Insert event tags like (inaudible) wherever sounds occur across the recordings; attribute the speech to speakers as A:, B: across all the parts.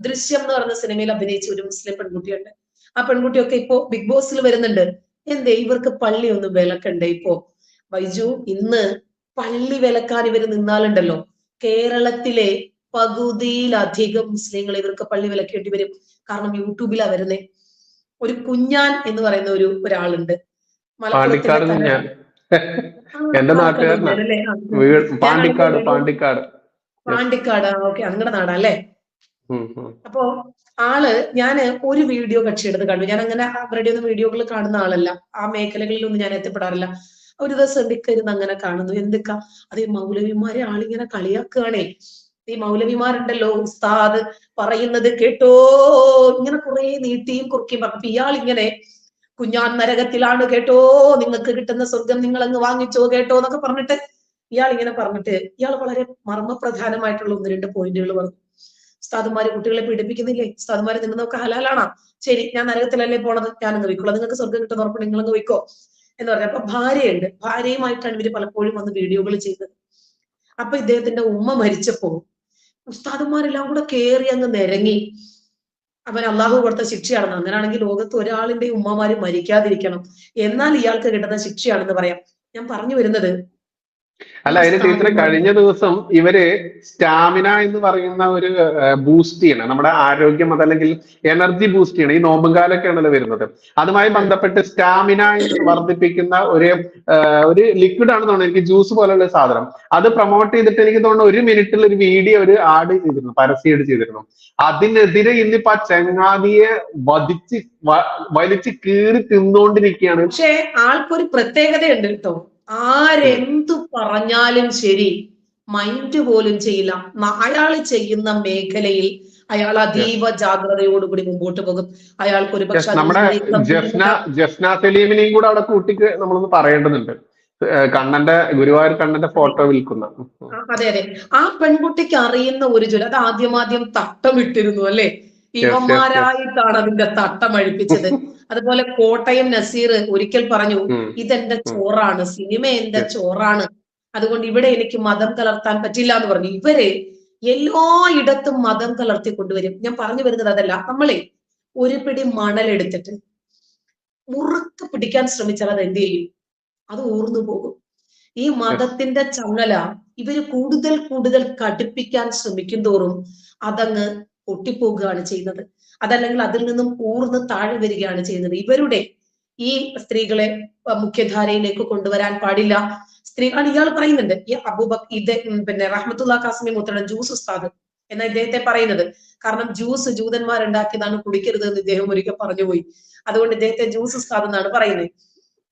A: ദൃശ്യം എന്ന് പറഞ്ഞ സിനിമയിൽ അഭിനയിച്ച ഒരു മുസ്ലിം പെൺകുട്ടിയുണ്ട്. ആ പെൺകുട്ടിയൊക്കെ ഇപ്പോ ബിഗ് ബോസിൽ വരുന്നുണ്ട്. എന്തേ ഇവർക്ക് പള്ളി ഒന്ന് വിലക്കണ്ടേ ഇപ്പോ? വൈജു ഇന്ന് പള്ളി വിലക്കാൻ ഇവർ നിന്നാലുണ്ടല്ലോ. കേരളത്തിലെ പകുതിയിലധികം മുസ്ലിങ്ങൾ ഇവർക്ക് പള്ളി വിലക്കേണ്ടി വരും. കാരണം യൂട്യൂബിലാ വരുന്നേ. ഒരു കുഞ്ഞാൻ എന്ന് പറയുന്ന ഒരു ഒരാളുണ്ട്.
B: പാണ്ടിക്കാട് എന്റെ പാണ്ടിക്കാട്
A: അടുത്ത
B: പാണ്ടിക്കാട്
A: പാണ്ടിക്കാട്. ഓക്കെ അങ്ങടെ നാടാ അല്ലേ. അപ്പോ ആൾ ഞാൻ ഒരു വീഡിയോ കക്ഷി എടുത്ത് കണ്ടു. ഞാൻ അങ്ങനെ അവരുടെ ഒന്നും വീഡിയോകൾ കാണുന്ന ആളല്ല. ആ മേഖലകളിലൊന്നും ഞാൻ എത്തിപ്പെടാറില്ല. ഒരു ദിവസം എന്തൊക്കെ അങ്ങനെ കാണുന്നു. എന്തൊക്കെ? അത് മൗലവിമാരെ ആളിങ്ങനെ കളിയാക്കുകയാണേ. ഈ മൗലവിമാരുണ്ടല്ലോ ഉസ്താദ് പറയുന്നത് കേട്ടോ. ഇങ്ങനെ കുറെ നീട്ടിയും കുറുക്കിയും പറഞ്ഞു. ഇയാൾ ഇങ്ങനെ കുഞ്ഞാൻ നരകത്തിലാണ് കേട്ടോ. നിങ്ങൾക്ക് കിട്ടുന്ന സ്വർഗം നിങ്ങൾ അങ്ങ് വാങ്ങിച്ചോ കേട്ടോ എന്നൊക്കെ പറഞ്ഞിട്ട് ഇയാൾ ഇങ്ങനെ പറഞ്ഞിട്ട് ഇയാൾ വളരെ മർമ്മപ്രധാനമായിട്ടുള്ള ഒന്ന് രണ്ട് പോയിന്റുകൾ പറഞ്ഞു. ഉസ്താദുമാര് കുട്ടികളെ പീഡിപ്പിക്കുന്നില്ലേ? ഉസ്താദുമാര് നിന്നൊക്കെ ഹലാലാണോ? ശരി ഞാൻ നരകത്തിലല്ലേ പോണത്? ഞാനങ്ങ് വയ്ക്കുള്ളൂ നിങ്ങൾക്ക് സ്വർഗം കിട്ടുന്ന ഉറപ്പ് നിങ്ങളങ്ങ് വയ്ക്കോ. എന്ന് പറഞ്ഞു അപ്പൊ ഭാര്യയുണ്ട്. ഭാര്യയുമായിട്ടാണ് ഇവർ പലപ്പോഴും വന്ന് വീഡിയോകൾ ചെയ്തത് അപ്പൊ ഇദ്ദേഹത്തിന്റെ ഉമ്മ മരിച്ചപ്പോ ഉസ്താദുമാരെല്ലാം കൂടെ കേറി അങ്ങ് നിരങ്ങി. അവൻ അള്ളാഹു കൊടുത്ത ശിക്ഷയാണെന്ന്. അങ്ങനെയാണെങ്കിൽ ലോകത്ത് ഒരാളിന്റെ ഉമ്മമാര് മരിക്കാതിരിക്കണം. എന്നാൽ ഇയാൾക്ക് കിട്ടുന്ന ശിക്ഷയാണെന്ന് പറയാം. ഞാൻ പറഞ്ഞു വരുന്നത്
B: അല്ല അതിന് ടീച്ചറെ കഴിഞ്ഞ ദിവസം ഇവർ സ്റ്റാമിന എന്ന് പറയുന്ന ഒരു ബൂസ്റ്റ് ചെയ്യണം. നമ്മുടെ ആരോഗ്യം അതല്ലെങ്കിൽ എനർജി ബൂസ്റ്റ് ചെയ്യണം. ഈ നോമ്പും കാലൊക്കെ ആണല്ലോ വരുന്നത്. അതുമായി ബന്ധപ്പെട്ട് സ്റ്റാമിന വർദ്ധിപ്പിക്കുന്ന ഒരു ഒരു ലിക്വിഡ് ആണെന്ന് തോന്നുന്നത് എനിക്ക് ജ്യൂസ് പോലെയുള്ള സാധനം. അത് പ്രൊമോട്ട് ചെയ്തിട്ട് എനിക്ക് തോന്നുന്നു ഒരു മിനിറ്റിൽ ഒരു വീഡിയോ ഒരു ആഡ് ചെയ്തിരുന്നു. പരസ്യം ചെയ്തിരുന്നു. അതിനെതിരെ ഇന്നിപ്പോ ആ ചങ്ങാതിയെ വധിച്ച് വലിച്ച് കീറി തിന്നുകൊണ്ടിരിക്കുകയാണ്.
A: പക്ഷേ ആൾക്കൊരു പ്രത്യേകതയുണ്ട് കേട്ടോ. ആരെന്തു പറഞ്ഞാലും ശരി. മൈൻഡ് പോലും ചെയ്യില്ല. അയാൾ ചെയ്യുന്ന മേഖലയിൽ അയാൾ അതീവ ജാഗ്രതയോടുകൂടി മുമ്പോട്ട് പോകും. അയാൾക്ക് ഒരു പക്ഷെ
B: നമ്മുടെ സലീമിനെയും കൂടെ അവിടെ കൂട്ടിക്ക് നമ്മളൊന്ന് പറയേണ്ടതുണ്ട്. കണ്ണന്റെ ഗുരുവായൂർ കണ്ണന്റെ ഫോട്ടോ വിൽക്കുന്ന.
A: അതെ അതെ. ആ പെൺകുട്ടിക്ക് അറിയുന്ന ഒരു ജോലി. അത് ആദ്യമാദ്യം തട്ടമിട്ടിരുന്നു അല്ലെ. ഇവന്മാരായിട്ടാണ് അതിന്റെ തട്ടം അഴിപ്പിച്ചത്. (laughs) അതുപോലെ കോട്ടയം നസീർ ഒരിക്കൽ പറഞ്ഞു. ഇതെന്റെ ചോറാണ് സിനിമ എന്റെ. ചോറാണ്. അതുകൊണ്ട് ഇവിടെ എനിക്ക് മതം കലർത്താൻ പറ്റില്ല എന്ന് പറഞ്ഞു. ഇവർ എല്ലായിടത്തും മതം കലർത്തി കൊണ്ടുവരും. ഞാൻ പറഞ്ഞു വരുന്നത് അതല്ല. നമ്മളെ ഒരു പിടി മണലെടുത്തിട്ട് മുറുക്ക് പിടിക്കാൻ ശ്രമിച്ചാൽ അത് എന്ത് ചെയ്യും? അത് ഊർന്നു പോകും. ഈ മതത്തിന്റെ ചങ്ങല ഇവർ കൂടുതൽ കൂടുതൽ കടുപ്പിക്കാൻ ശ്രമിക്കും തോറും അതങ്ങ് പൊട്ടിപ്പോകുകയാണ് ചെയ്യുന്നത്. അതല്ലെങ്കിൽ അതിൽ നിന്നും ഊർന്ന് താഴെ വരികയാണ് ചെയ്യുന്നത്. ഇവരുടെ ഈ സ്ത്രീകളെ മുഖ്യധാരയിലേക്ക് കൊണ്ടുവരാൻ പാടില്ല. സ്ത്രീകളാണ് ഇയാൾ പറയുന്നുണ്ട് ഈ അബൂബക് ഇത് പിന്നെ റഹ്മത്തുള്ള കാസ്മി മുത്തട ജ്യൂസ് ഉസ്താദ് എന്ന ഇദ്ദേഹത്തെ പറയുന്നത്. കാരണം ജ്യൂസ് ജൂതന്മാർ ഉണ്ടാക്കിയതാണ് കുടിക്കരുത് എന്ന് ഇദ്ദേഹം ഒരിക്കൽ പറഞ്ഞുപോയി. അതുകൊണ്ട് ഇദ്ദേഹത്തെ ജ്യൂസ് ഉസ്താദ് എന്നാണ് പറയുന്നത്.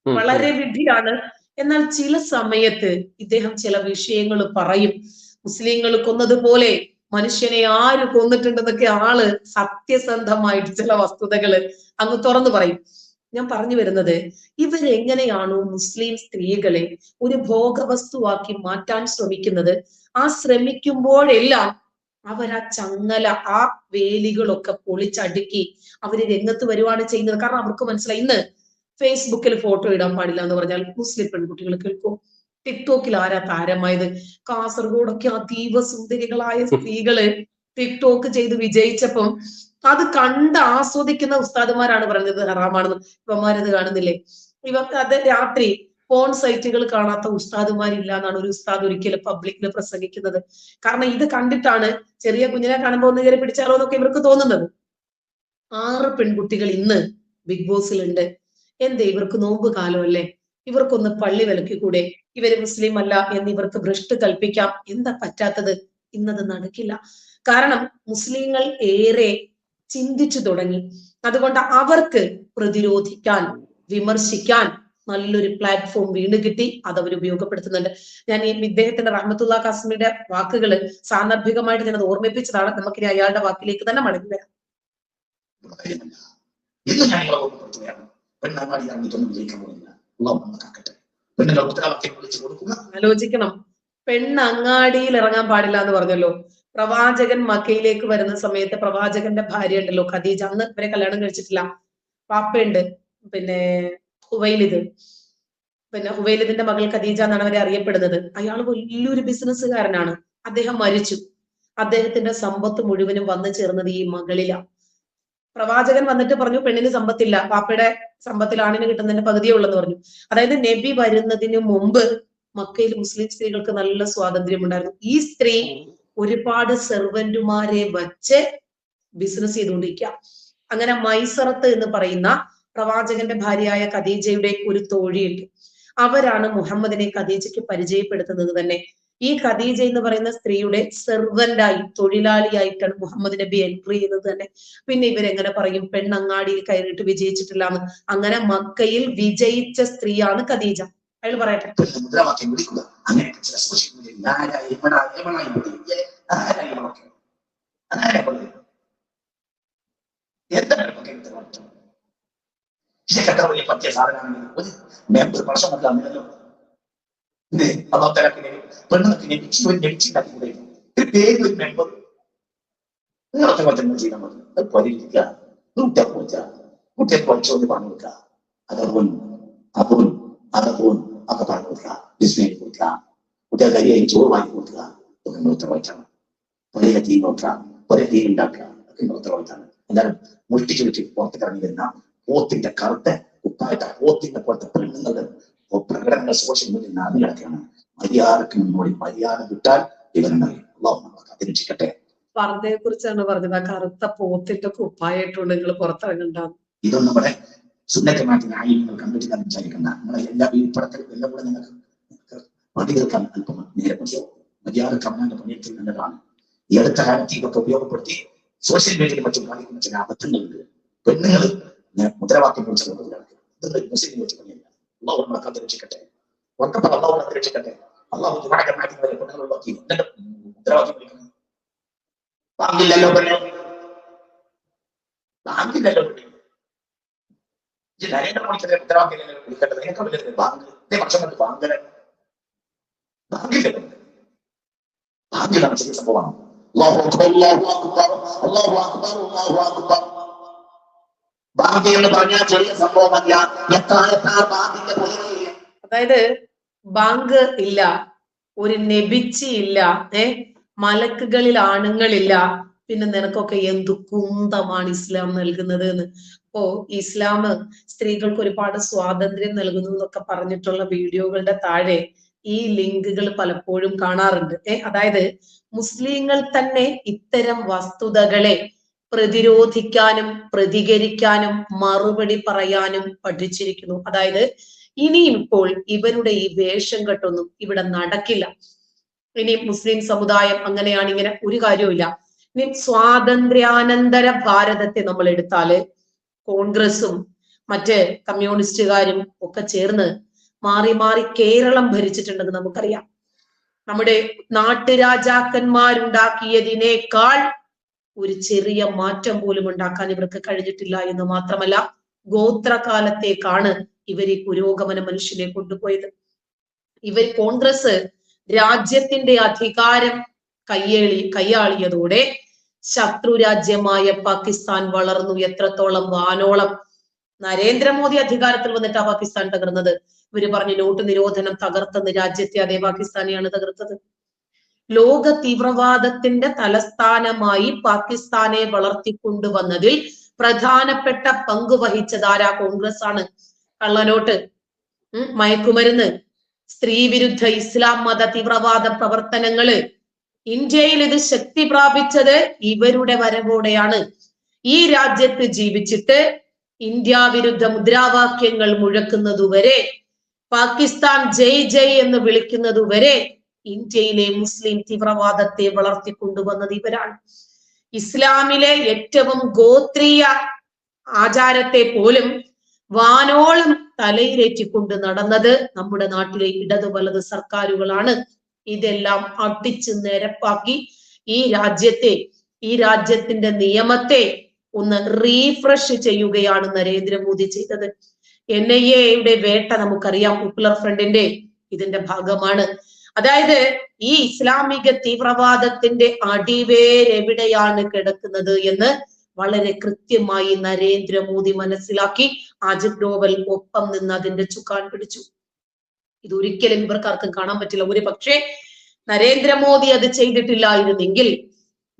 A: വളരെ വിഡ്ഢിയാണ് എന്നാൽ ചില സമയത്ത് ഇദ്ദേഹം ചില വിഷയങ്ങൾ പറയും. മുസ്ലിങ്ങൾ കൊന്നതുപോലെ മനുഷ്യനെ ആര് കൊന്നിട്ടുണ്ടെന്നൊക്കെ ആൾ സത്യസന്ധമായിട്ട് ചില വസ്തുതകൾ അങ്ങ് തുറന്നു പറയും. ഞാൻ പറഞ്ഞു വരുന്നത് ഇവരെങ്ങനെയാണോ മുസ്ലിം സ്ത്രീകളെ ഒരു ഭോഗവസ്തുവാക്കി മാറ്റാൻ ശ്രമിക്കുന്നത്? ആ ശ്രമിക്കുമ്പോഴെല്ലാം അവരാ ചങ്ങല ആ വേലികളൊക്കെ പൊളിച്ചടുക്കി അവർ രംഗത്ത് വരുവാണ് ചെയ്യുന്നത്. കാരണം അവർക്ക് മനസ്സിലായി ഇന്ന് ഫേസ്ബുക്കിൽ ഫോട്ടോ ഇടാൻ പാടില്ല എന്ന് പറഞ്ഞാൽ മുസ്ലിം പെൺകുട്ടികൾ കേൾക്കും. ടിക്ടോക്കിൽ ആരാ താരമായത്? കാസർഗോഡൊക്കെ അതീവ സുന്ദരികളായ സ്ത്രീകൾ ടിക്ടോക്ക് ചെയ്ത് വിജയിച്ചപ്പം അത് കണ്ട് ആസ്വദിക്കുന്ന ഉസ്താദുമാരാണ് പറഞ്ഞത് ഹറാമാണെന്ന്. ഇവന്മാരത് കാണുന്നില്ലേ? ഇവ അത് രാത്രി ഫോൺ സൈറ്റുകൾ കാണാത്ത ഉസ്താദുമാരില്ല എന്നാണ് ഒരു ഉസ്താദ് ഒരിക്കലും പബ്ലിക്കിൽ പ്രസംഗിക്കുന്നത്. കാരണം ഇത് കണ്ടിട്ടാണ് ചെറിയ കുഞ്ഞിനെ കാണുമ്പോൾ ഒന്ന് കയറി പിടിച്ചാലോ എന്നൊക്കെ ഇവർക്ക് തോന്നുന്നത്. ആറ് പെൺകുട്ടികൾ ഇന്ന് ബിഗ് ബോസിലുണ്ട്. എന്തേ ഇവർക്ക് നോമ്പ് കാലമല്ലേ ഇവർക്കൊന്ന് പള്ളി വിലക്കിക്കൂടെ? ഇവർ മുസ്ലിം അല്ല എന്ന് ഇവർക്ക് ഭ്രഷ്ട് കൽപ്പിക്കാം. എന്താ പറ്റാത്തത്? ഇന്നത് നടക്കില്ല. കാരണം മുസ്ലിങ്ങൾ ഏറെ ചിന്തിച്ചു തുടങ്ങി. അതുകൊണ്ട് അവർക്ക് പ്രതിരോധിക്കാൻ വിമർശിക്കാൻ നല്ലൊരു പ്ലാറ്റ്ഫോം വീണ് കിട്ടി. അത് അവർ ഉപയോഗപ്പെടുത്തുന്നുണ്ട്. ഞാൻ ഈ ഇദ്ദേഹത്തിന്റെ റഹ്മത്തുള്ള കാസ്മിയുടെ വാക്കുകൾ സാന്ദർഭികമായിട്ട് ഞാനത് ഓർമ്മിപ്പിച്ചതാണ്. നമുക്കിനി അയാളുടെ വാക്കിലേക്ക് തന്നെ മടങ്ങി വരാം.
C: ഇന്ന് ഞാൻ ഓർമ്മപ്പെടുത്തുകയാണ്. പെണ്ണങ്ങാടിയാണ് ഇതൊന്നും വിജയിക്കാൻ പോകുന്നില്ല കൊടുക്കുക.
A: ആലോചിക്കണം. പെണ്ണ് അങ്ങാടിയിൽ ഇറങ്ങാൻ പാടില്ല എന്ന് പറഞ്ഞല്ലോ. പ്രവാചകൻ മക്കയിലേക്ക് വരുന്ന സമയത്ത് പ്രവാചകന്റെ ഭാര്യ ഉണ്ടല്ലോ ഖദീജ. അന്ന് ഇവരെ കല്യാണം കഴിച്ചിട്ടില്ല. പാപ്പയുണ്ട് പിന്നെ ഹുവൈലിത് പിന്നെ ഹുവൈലിദിന്റെ മകൾ ഖദീജ എന്നാണ് അവരെ അറിയപ്പെടുന്നത്. അയാൾ വലിയൊരു ബിസിനസ്സുകാരനാണ്. അദ്ദേഹം മരിച്ചു. അദ്ദേഹത്തിന്റെ സമ്പത്ത് മുഴുവനും വന്നു ചേർന്നത് ഈ മകളിലാണ്. പ്രവാചകൻ വന്നിട്ട് പറഞ്ഞു പെണ്ണിന് സമ്പത്തില്ല. പാപ്പയുടെ സമ്പത്തിൽ ആണിന് കിട്ടുന്നതിന്റെ പകുതിയേ ഉള്ളെന്ന് പറഞ്ഞു. അതായത് നബി വരുന്നതിന് മുമ്പ് മക്കയിൽ മുസ്ലിം സ്ത്രീകൾക്ക് നല്ല സ്വാതന്ത്ര്യം ഉണ്ടായിരുന്നു. ഈ സ്ത്രീ ഒരുപാട് സെർവന്റുമാരെ വച്ച് ബിസിനസ് ചെയ്തുകൊണ്ടിരിക്കുക. അങ്ങനെ മൈസറത്ത് എന്ന് പറയുന്ന പ്രവാചകന്റെ ഭാര്യയായ ഖദീജയുടെ ഒരു തോഴിയുണ്ട്. അവരാണ് മുഹമ്മദിനെ ഖദീജയ്ക്ക് പരിചയപ്പെടുത്തുന്നത് തന്നെ. ഈ ഖദീജ എന്ന് പറയുന്ന സ്ത്രീയുടെ സെർവന്റായി തൊഴിലാളിയായിട്ടാണ് മുഹമ്മദ് നബി എൻട്രി ചെയ്യുന്നത് തന്നെ പിന്നെ ഇവരെങ്ങനെ പറയും പെണ്ണങ്ങാടിയിൽ കയറിയിട്ട് വിജയിച്ചിട്ടില്ലാന്ന് അങ്ങനെ മക്കയിൽ വിജയിച്ച സ്ത്രീയാണ് ഖദീജ അയാൾ പറയട്ടെ
C: എന്താണ് വലിയ പറ്റിയ സാധനമാണ് ഒരു മെമ്പർ പ്രശ്നം മനസ്സിലാകുന്നല്ലോ ഇത് അതാത്തരത്തിന് പെണ്ണുങ്ങൾക്ക് ലഭിച്ചു ഒരു ലഭിച്ചിട്ടാക്കി കൂടെ ഒരു പേര് ഒരു മെമ്പർ നിങ്ങളൊക്കെ വചനങ്ങൾ ചെയ്താൽ മതി. അത് പരിഹരിക്കുക. കുട്ടിയെ പോച്ച കുട്ടിയെ പഠിച്ചോണ്ട് പറഞ്ഞു കൊടുക്കുക. അതപ്പോൾ അപ്പോൾ അതപ്പോൾ ഒക്കെ പറഞ്ഞു കൊടുക്കുക. ഡിസ്പ്ലേ കൊടുക്കുക. കുട്ടിയെ കരിയായി ചോറ് വാങ്ങി കൊടുക്കുക. ഒക്കെ ഉത്തരവാദിത്തമാണ് പഴയ തീ നോക്കുക. പഴയ തീ ഉണ്ടാക്കുക. ഒക്കെ ഉത്തരവാദിത്തമാണ് എന്തായാലും മുഷ്ടിച്ചു വെച്ച് പുറത്തേക്ക് ഇറങ്ങി വരുന്ന ഓത്തിന്റെ കറുത്ത കുപ്പായിട്ട ഓത്തിന്റെ പുറത്തെ പെണ്ണുങ്ങളുടെ പ്രകടനങ്ങൾ സോഷ്യൽ മീഡിയയിൽ നടന്നു കിടക്കുകയാണ് മര്യാദയ്ക്ക് മുന്നോടി മര്യാദ വിട്ടാൽ ഇവരുണ്ടായി അള്ളാഹു നമ്മളെ കാത്തിരക്ഷിക്കട്ടെ
A: പർദ്ദയെ കുറിച്ചാണ് പറഞ്ഞത്. ആ കറുത്ത പോത്തിന്റെ കുപ്പായിട്ടുണ്ട് നിങ്ങൾ പുറത്തിറങ്ങണ്ടാന്ന്
C: ഇതൊന്നും നമ്മുടെ സുന്നത്തമാറ്റിന് ആയി നിങ്ങൾ കണ്ടിട്ടില്ല വിചാരിക്കണ്ട. നമ്മളെ എല്ലാ വീഴ്പടത്തിലും എല്ലാം കൂടെ നിങ്ങൾക്ക് പണി തീർക്കാൻ അല്പം നേരെ മതിയോ മര്യാദ കമ്മലിന്റെ പണിയെടുത്തിൽ നല്ലതാണ്. ഈ അടുത്ത കാലത്ത് ഇതൊക്കെ ഉപയോഗപ്പെടുത്തി സോഷ്യൽ മീഡിയയിൽ മറ്റും കാണിക്കുന്ന ചില അബദ്ധങ്ങളുണ്ട്. പെണ്ണുങ്ങൾ മുദ്രാവാക്യം കുറിച്ച് മുസ്ലിം കുറിച്ച് ഇതൊന്നും മുസ്ലിം വെച്ച് പണിയല്ല അള്ളാഹു നമ്മളെ കാത്തിരക്ഷിക്കട്ടെ ഉറക്കപ്പോൾ അള്ളാഹു കാത്തിരക്ഷിക്കട്ടെ അള്ളാഹു ജുമാക്കന്മാരെ പെണ്ണുങ്ങൾ നോക്കി എന്നിട്ട് മുദ്രാവാക്യം വിളിക്കുന്നു ബാങ്കില്ലല്ലോ പെണ്ണു ബാങ്കില്ലല്ലോ പെണ്ണു ഈ നരേന്ദ്രമോദിക്കെതിരെ ഉത്തരവാദിത്തം വിളിക്കേണ്ടത് നിനക്ക് വലിയ ബാങ്ക് ഇതേ പക്ഷം കൊണ്ട് ബാങ്കിലെ ബാങ്കില്ലേ ബാങ്കിലാണ് ചെറിയ സംഭവമാണ് അല്ലാഹു അക്ബർ, അല്ലാഹു അക്ബർ, അല്ലാഹു അക്ബർ, അല്ലാഹു അക്ബർ. പറഞ്ഞാൽ ചെറിയ
A: അതായത് ബാങ്ക് ഇല്ല ഒരു നെബിച്ചി ഇല്ല ഏ മലക്കുകളിൽ ആണുങ്ങളില്ല. പിന്നെ നിനക്കൊക്കെ എന്തു കുന്തമാണ് ഇസ്ലാം നൽകുന്നത് എന്ന് അപ്പോ ഇസ്ലാം സ്ത്രീകൾക്ക് ഒരുപാട് സ്വാതന്ത്ര്യം നൽകുന്നു എന്നൊക്കെ പറഞ്ഞിട്ടുള്ള വീഡിയോകളുടെ താഴെ ഈ ലിങ്കുകൾ പലപ്പോഴും കാണാറുണ്ട്. ഏ അതായത് മുസ്ലിങ്ങൾ തന്നെ ഇത്തരം വസ്തുതകളെ പ്രതിരോധിക്കാനും പ്രതികരിക്കാനും മറുപടി പറയാനും പഠിച്ചിരിക്കുന്നു. അതായത് ഇനിയും ഇപ്പോൾ ഇവരുടെ ഈ വേഷം കെട്ടൊന്നും ഇവിടെ നടക്കില്ല. ഇനി മുസ്ലിം സമുദായം അങ്ങനെയാണ് ഇങ്ങനെ ഒരു കാര്യവുമില്ല. ഇനി സ്വാതന്ത്ര്യാനന്തര ഭാരതത്തെ നമ്മൾ എടുത്താൽ കോൺഗ്രസും മറ്റ് കമ്മ്യൂണിസ്റ്റുകാരും ഒക്കെ ചേർന്ന് മാറി മാറി കേരളം ഭരിച്ചിട്ടുണ്ടെന്ന് നമുക്കറിയാം. നമ്മുടെ നാട്ടുരാജാക്കന്മാരുണ്ടാക്കിയതിനേക്കാൾ ഒരു ചെറിയ മാറ്റം പോലും ഉണ്ടാക്കാൻ ഇവർക്ക് കഴിഞ്ഞിട്ടില്ല എന്ന് മാത്രമല്ല ഗോത്രകാലത്തേക്കാണ് ഇവർ ഈ പുരോഗമന മനുഷ്യനെ കൊണ്ടുപോയത്. ഇവർ കോൺഗ്രസ് രാജ്യത്തിന്റെ അധികാരം കയ്യേളി കൈയാളിയതോടെ ശത്രു രാജ്യമായ പാകിസ്ഥാൻ വളർന്നു എത്രത്തോളം വാനോളം. നരേന്ദ്രമോദി അധികാരത്തിൽ വന്നിട്ടാ പാകിസ്ഥാൻ തകർന്നത്. ഇവർ പറഞ്ഞു നോട്ട് നിരോധനം തകർത്തെന്ന് രാജ്യത്തെ അതേ പാകിസ്ഥാനെയാണ് തകർത്തത്. ലോക തീവ്രവാദത്തിന്റെ തലസ്ഥാനമായി പാകിസ്ഥാനെ വളർത്തിക്കൊണ്ടുവന്നതിൽ പ്രധാനപ്പെട്ട പങ്ക് വഹിച്ചത് ആരാ? കോൺഗ്രസ് ആണ് കള്ളനോട്ട് മയക്കുമരുന്ന് സ്ത്രീവിരുദ്ധ ഇസ്ലാം മത തീവ്രവാദ പ്രവർത്തനങ്ങൾ. ഇന്ത്യയിൽ ഇത് ശക്തി പ്രാപിച്ചത് ഇവരുടെ വരവോടെയാണ്. ഈ രാജ്യത്ത് ജീവിച്ചിട്ട് ഇന്ത്യ വിരുദ്ധ മുദ്രാവാക്യങ്ങൾ മുഴക്കുന്നതുവരെ പാകിസ്ഥാൻ ജയ് ജയ് എന്ന് വിളിക്കുന്നതുവരെ ഇന്ത്യയിലെ മുസ്ലിം തീവ്രവാദത്തെ വളർത്തിക്കൊണ്ടുവന്നത് ഇവരാണ്. ഇസ്ലാമിലെ ഏറ്റവും ഗോത്രീയ ആചാരത്തെ പോലും വാനോളം തലയിലേറ്റിക്കൊണ്ട് നടന്നത് നമ്മുടെ നാട്ടിലെ ഇടതു വലത് സർക്കാരുകളാണ്. ഇതെല്ലാം അടിച്ച് നിരപ്പാക്കി ഈ രാജ്യത്തെ ഈ രാജ്യത്തിന്റെ നിയമത്തെ ഒന്ന് റീഫ്രഷ് ചെയ്യുകയാണ് നരേന്ദ്രമോദി ചെയ്തത്. എൻ ഐ എയുടെ വേട്ട നമുക്കറിയാം. പോപ്പുലർ ഫ്രണ്ടിന്റെ ഇതിന്റെ ഭാഗമാണ്. അതായത് ഈ ഇസ്ലാമിക തീവ്രവാദത്തിന്റെ അടിവേരെവിടെയാണ് കിടക്കുന്നത് എന്ന് വളരെ കൃത്യമായി നരേന്ദ്രമോദി മനസ്സിലാക്കി. അജിത് ഡോവൽ ഒപ്പം നിന്ന് അതിന്റെ ചുക്കാൻ പിടിച്ചു. ഇത് ഒരിക്കലും ഇവർക്കാർക്കും കാണാൻ പറ്റില്ല. ഒരു പക്ഷേ നരേന്ദ്രമോദി അത് ചെയ്തിട്ടില്ലായിരുന്നെങ്കിൽ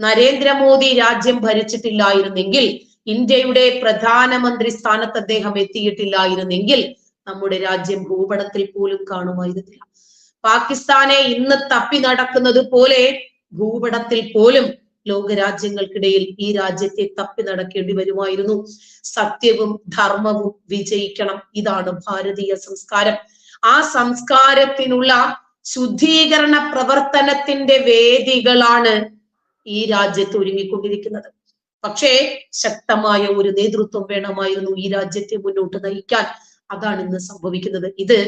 A: നരേന്ദ്രമോദി രാജ്യം ഭരിച്ചിട്ടില്ലായിരുന്നെങ്കിൽ ഇന്ത്യയുടെ പ്രധാനമന്ത്രി സ്ഥാനത്ത് അദ്ദേഹം എത്തിയിട്ടില്ലായിരുന്നെങ്കിൽ നമ്മുടെ രാജ്യം ഭൂപടത്തിൽ പോലും കാണുമായിരുന്നില്ല. പാകിസ്ഥാനെ ഇന്ന് തപ്പി നടക്കുന്നത് പോലെ ഭൂപടത്തിൽ പോലും ലോകരാജ്യങ്ങൾക്കിടയിൽ ഈ രാജ്യത്തെ തപ്പി നടക്കേണ്ടി വരുമായിരുന്നു. സത്യവും ധർമ്മവും വിജയിക്കണം. ഇതാണ് ഭാരതീയ സംസ്കാരം. ആ സംസ്കാരത്തിനുള്ള ശുദ്ധീകരണ പ്രവർത്തനത്തിന്റെ വേദികളാണ് ഈ രാജ്യത്ത് ഒരുങ്ങിക്കൊണ്ടിരിക്കുന്നത്. പക്ഷേ ശക്തമായ ഒരു നേതൃത്വം വേണമായിരുന്നു ഈ രാജ്യത്തെ മുന്നോട്ട് നയിക്കാൻ. അതാണ് ഇന്ന് സംഭവിക്കുന്നത്. ഇത്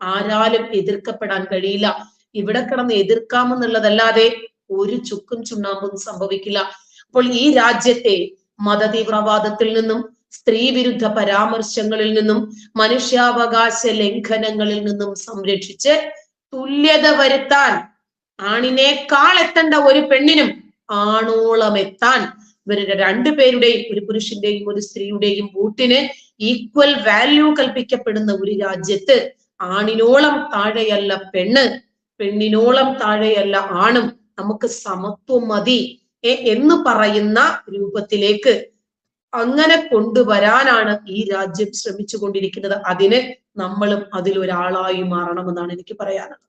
A: ആരാലും എതിർക്കപ്പെടാൻ കഴിയില്ല. ഇവിടെ കിടന്ന് എതിർക്കാമെന്നുള്ളതല്ലാതെ ഒരു ചുക്കും ചുണ്ണാമ്പും സംഭവിക്കില്ല. അപ്പോൾ ഈ രാജ്യത്തെ മതതീവ്രവാദത്തിൽ നിന്നും സ്ത്രീ വിരുദ്ധ പരാമർശങ്ങളിൽ നിന്നും മനുഷ്യാവകാശ ലംഘനങ്ങളിൽ നിന്നും സംരക്ഷിച്ച് തുല്യത വരുത്താൻ ആണിനേക്കാൾ എത്തേണ്ട ഒരു പെണ്ണിനും ആണോളം എത്താൻ ഇവരുടെ രണ്ടുപേരുടെയും ഒരു പുരുഷന്റെയും ഒരു സ്ത്രീയുടെയും വോട്ടിന് ഈക്വൽ വാല്യൂ കൽപ്പിക്കപ്പെടുന്ന ഒരു രാജ്യത്ത് ആണിനോളം താഴെയല്ല പെണ്ണ് പെണ്ണിനോളം താഴെയല്ല ആണും. നമുക്ക് സമത്വം മതി എന്ന് പറയുന്ന രൂപത്തിലേക്ക് അങ്ങനെ കൊണ്ടുവരാനാണ് ഈ രാജ്യം ശ്രമിച്ചു കൊണ്ടിരിക്കുന്നത് അതിന് നമ്മളും അതിലൊരാളായി മാറണമെന്നാണ് എനിക്ക് പറയാനുള്ളത്.